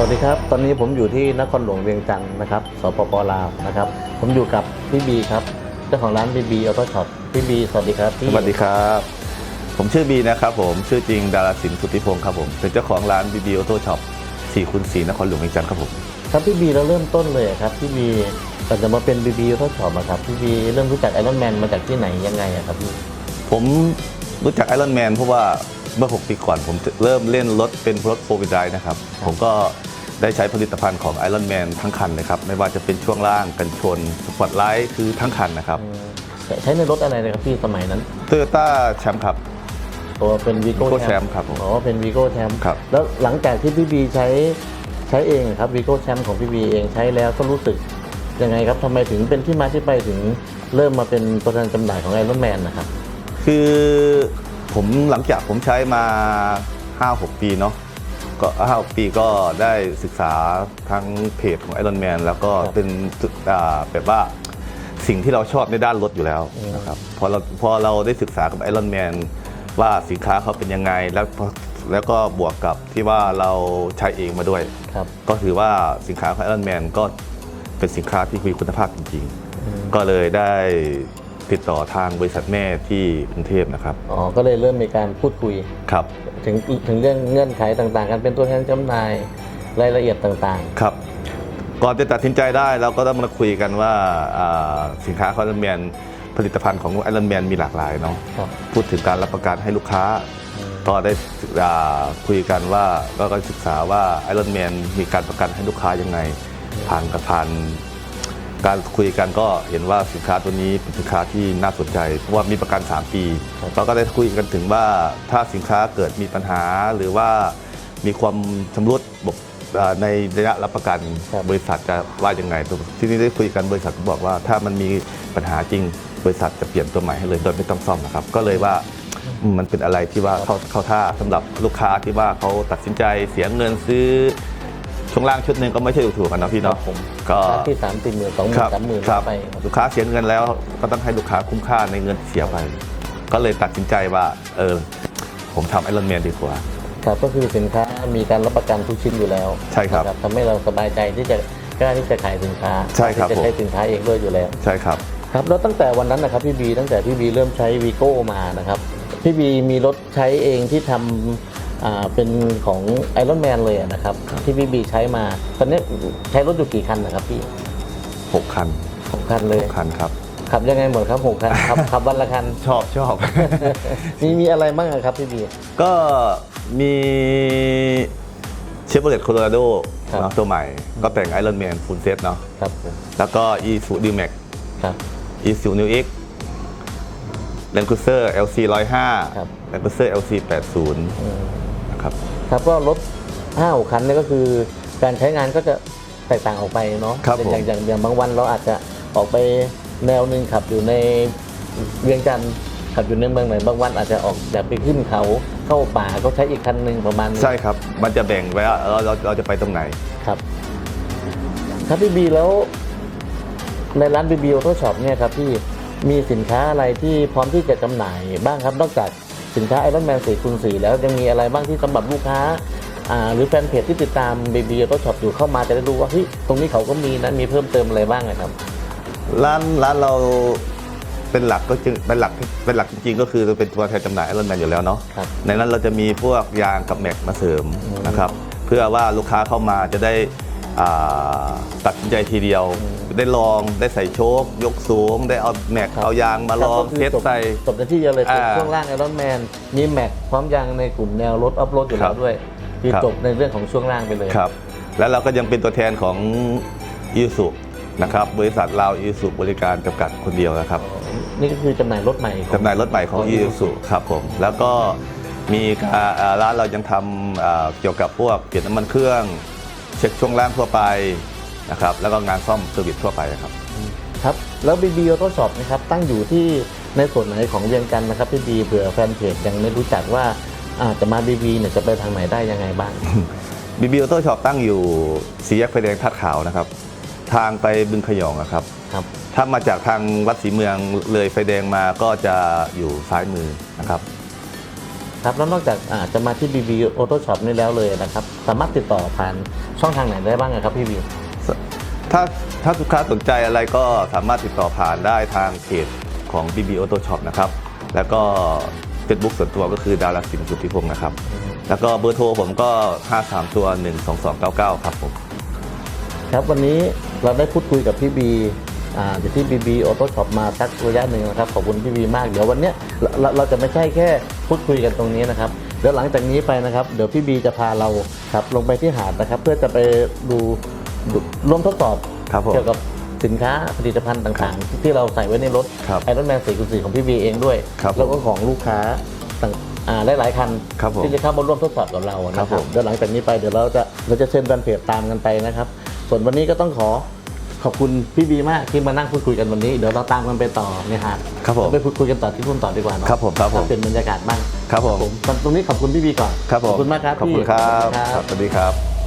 วัสดีครับ ตอนนี้ผมอยู่ที่นครหลวงเวียงจันทร์นะครับ สปปลาวนะครับ ผมอยู่กับพี่บีครับ เจ้าของร้านบีบีออโต้ช็อป พี่บี สวัสดีครับพี่สวัสดีครับ ผมชื่อบีนะครับผม ชื่อจริงดาราศิลป์สุทธิพงศ์ครับผม เป็นเจ้าของร้านบีบีออโต้ช็อป4คูณ4นครหลวงเวียงจันทร์ครับผม ครับพี่บีเราเริ่มต้นเลยครับพี่บีก่อนจะมาเป็นบีบีออโต้ช็อปอะครับพี่บีเริ่มรู้จักไอรอนแมนมาจากที่ไหนยังไงอะครับพี่ ผมรู้จักไอรอนแมนเพราะว่าเมื่อ 6 ปีก่อนผมเริ่มเล่นรถเป็นรถโฟร์วิลไดนะครับ ผมก็ ได้ใช้ผลิตภัณฑ์ของไอรอนแมนทั้งคันนะครับ ไม่ว่าจะเป็นช่วงล่างกันชนสปอตไลท์คือทั้งคันนะครับอืมใช้ในรถอะไรเลยครับพี่สมัยนั้นโตโยต้าแชมป์ครับ ตัวเป็นวีโก้ Vigo แชม Champ ครับผมอ๋อเป็นวีโก้แชมครับ แล้วหลังจากที่พี่บีใช้ใช้เองครับวีโก้แชมของพี่บีเองใช้แล้วก็รู้สึกยังไงครับทำไมถึงเป็นที่มาที่ไปถึงเริ่มมาเป็นตัวแทนจำหน่ายของไอรอนแมนนะครับ คือผมหลังจากผมใช้มา 5-6 ปีเนาะ ก็5-6ปีก็ได้ศึกษาทั้งเพจของ Iron Man แล้วก็ครับเป็นจุดอ่าแบบว่าสิ่งที่เราชอบในด้านรถอยู่แล้วอืมนะครับพอเราพอเราได้ศึกษากับ Iron Man ว่าสินค้าเขาเป็นยังไง แล้วพอแล้วก็บวกกับที่ว่าเราใช้เองมาด้วย ครับ ก็ถือว่าสินค้าของ Iron Man ก็เป็นสินค้าที่มีคุณภาพจริงอืมๆก็เลยได้ ติดต่อทางบริษัทแม่ที่กรุงเทพนะครับอ๋อ ก็เลยเริ่มมีการพูดคุย ครับ ถึงถึงเรื่องเงื่อนไขต่างๆ การเป็นตัวแทนจำหน่ายรายละเอียดต่างครับ ก่อนจะตัดสินใจได้เราก็ต้องมาคุยกันว่าอ่าสินค้าของไอรอนแมนผลิตภัณฑ์ของไอรอนแมนมีหลากหลายเนาะๆ ครับ พูดถึงการรับประกันให้ลูกค้าอืมก็ได้อ่าคุยกันว่าก็ก็ศึกษาว่าไอรอนแมนมีการประกันให้ลูกค้ายังไง ผ่านกับผ่าน การคุยกันก็เห็นว่าสินค้าตัวนี้เป็นสินค้าที่น่าสนใจเพราะว่ามีประกัน 3 ปีเราก็ได้คุยกันถึงว่าถ้าสินค้าเกิดมีปัญหาหรือว่ามีความชำรุดบกอ่าในระยะรับประกันครับบริษัทจะว่ายังไงที่นี่ได้คุยกันบริษัทก็บอกว่าถ้ามันมีปัญหาจริงบริษัทจะเปลี่ยนตัวใหม่ให้เลยโดยไม่ต้องซ่อมนะครับ ก็เลยว่าอืมมันเป็นอะไรที่ว่าเข้าเข้าท่าสำหรับลูกค้าที่ว่าเขาตัดสินใจเสียเงินซื้อช่วงล่างชุดหนึ่งก็ไม่ใช่ถูกๆกันนะพี่ครัเนาะ บผมก็ค่าที่สามสี่หมื่นสองหมื่คนรับสามหมื่นครับไปครับลูกค้าเสียเงินแล้วก็ต้องให้ลูกค้าคุ้มค่าในเงินที่เสียไป ก็เลยตัดสินใจว่า เออ ผมทำไอรอนแมนดีกว่า ครับก็คือสินค้ามีการรับประกันทุกชิ้นอยู่แล้วใช่ครับนะทำให้เราสบายใจที่จะกล้าที่จะขายสินค้าใช่ครับที่จะใช้สินค้าเองด้วยอยู่แล้ว ใช่ครับ ครับแล้วตั้งแต่วันนั้นนะครับพี่บีตั้งแต่พี่บีเริ่มใช้วีโก้มานะครับพี่บีมีรถใช้เองที่ทำอ่า เป็นของไอรอนแมนเลยอะนะครับ ที่พี่บีใช้มา ตอนนี้ใช้รถอยู่กี่คันนะครับพี่6คันหกคันเลย6คันครับขับยังไงหมดครับหกคันขับขับวันละคันชอบชอบมีมีอะไรบ้างอะครับพี่บีก็มีเชฟโรเลตโคโลราโดครับตัวใหม่ ก็แต่งไอรอนแมนฟูลเซตเนาะครับผมแล้วก็อีซูดิวแม็กครับอีซูนิวเอ็กแลนคูเซอร์ LC ครับ105แลนคูเซอร์ LC 80อืมนะ ครับ ครับก็รถห้าหกคันเนี่ยก็คือการใช้งานก็จะแตกต่างออกไปเนาะครับเป็นผมอย่างอย่างอย่างบางวันเราอาจจะออกไปแนวหนึ่งขับอยู่ในเวียงจันทร์ขับอยู่ในเมืองไหนบางวันอาจจะออกแบบไปขึ้นเขาเข้าป่าก็ใช้อีกคันหนึ่งประมาณนี้ใช่ครับ มันจะแบ่งไว้ว่าเราเราเราจะไปตรงไหนครับ ครับพี่บีแล้ว ในร้านบีบีออโต้ช็อปเนี่ยครับพี่มีสินค้าอะไรที่พร้อมที่จะจำหน่ายบ้างครับนอกจาก สินค้าไอรอนแมนสี่คูณสี่แล้วยังมีอะไรบ้างที่สำหรับลูกค้าอ่าหรือแฟนเพจที่ติดตามบีบีออโต้ช็อปอยู่เข้ามาจะได้รู้ว่าเฮ้ยตรงนี้เขาก็มีนะมีเพิ่มเติมอะไรบ้างนะครับ ร้านร้านเราเป็นหลักก็จึงเป็นหลักเป็นหลักจริงๆ ก็คือเป็นตัวแทนจำหน่ายไอรอนแมนอยู่แล้วเนาะครับในนั้นเราจะมีพวกยางกับแม็กมาเสริมนะครับ เพื่อว่าลูกค้าเข้ามาจะได้อ่า ตัดสินใจทีเดียว ได้ลองได้ใส่โชค ยกสูง ได้เอาแม็กครับเอายางมาลองครับก็คืเทสจบใส่จบในที่เดียวเลยอ่าช่วงล่างไอรอนแมนมีแม็กพร้อมยางในกลุ่มแนวรถอัพโหลดอยู่ครัแล้วบด้วยคือครับจบในเรื่องของช่วงล่างไปเลยครับ แล้วเราก็ยังเป็นตัวแทนของยูสุนะครับบริษัทเรายูสุบริการจำกัดคนเดียวนะครับ นี่ก็คือจำหน่ายรถใหม่ของจำหน่ายรถใหม่ของของอี Isuzu สุครับผมแล้วก็มีการอ่าร้านเรายังทำอ่าเกี่ยวกับพวกเปลี่ยนน้ำมันเครื่อง เช็คช่วงล่างทั่วไปนะครับแล้วก็งานซ่อมเซอร์วิสทั่วไปครับครับ แล้วบีบีออโต้ช็อปนะครับตั้งอยู่ที่ในส่วนไหนของเวียงจันทร์นะครับพี่บีเผื่อแฟนเพจยังไม่รู้จักว่าอาจจะมาบีบีเนี่ยจะไปทางไหนได้ยังไงบ้างบีบีออโต้ช็อปตั้งอยู่สี่แยกไฟแดงทัดขาวนะครับ ทางไปบึงขยองนะครับครับ ถ้ามาจากทางวัดศรีเมืองเลยไฟแดงมาก็จะอยู่ซ้ายมือนะครับครับแล้วนอกจากอ่าจะมาที่ BB Auto Shop นี่แล้วเลยนะครับ สามารถติดต่อผ่าน ช่องทางไหนได้บ้างอะครับพี่บีถ้าถ้าลูกค้าสนใจอะไรก็สามารถติดต่อผ่านได้ทางเพจของ BB Auto Shop นะครับ แล้วก็ Facebook ส่วนตัวก็คือดาราสินสุทธิพงศ์นะครับ แล้วก็เบอร์โทรผมก็ 53 ตัว 12299 ครับผม ครับวันนี้เราได้พูดคุยกับพี่บีอ่าอยู่ที่ BB Auto Shop มาสักระยะหนึ่งนะครับ ขอบคุณพี่บีมาก เดี๋ยววันเนี้ยเราเราเราจะไม่ใช่แค่พูดคุยกันตรงนี้นะครับ เดี๋ยวหลังจากนี้ไปนะครับ เดี๋ยวพี่บีจะพาเราครับลงไปที่หาดนะครับ เพื่อจะไปดูดูร่วมทดสอบครับผม เกี่ยวกับสินค้าผลิตภัณฑ์ต่างๆ ที่เราใส่ไว้ในรถครับไอรอนแมนสี่คูณสี่ของพี่บีเองด้วย ครับผมแล้วก็ของลูกค้าต่างอ่าหลายๆคันครับผมที่จะเข้ามาร่วมทดสอบกับเรานะคครัรับบผม เดี๋ยวหลังจากนี้ไปเดี๋ยวเราจะเราจะเชิญแฟนเพจตามกันไปนะครับ ส่วนวันนี้ก็ต้องขอ ขอบคุณพี่บีมากที่มานั่งพูดคุยกันวันนี้ เดี๋ยวเราตามกันไปต่อในหาดครับผมเราไปพูดคุยกันต่อที่นู่นต่อดีกว่าเนาะครับผมครับผมเป็นบรรยากาศบ้างครับผมตรงนี้ขอบคุณพี่บีก่อนครับผมขอบคุณมากครับขอบคุณพี่ครับขอบคุณครับสวัสดีครับ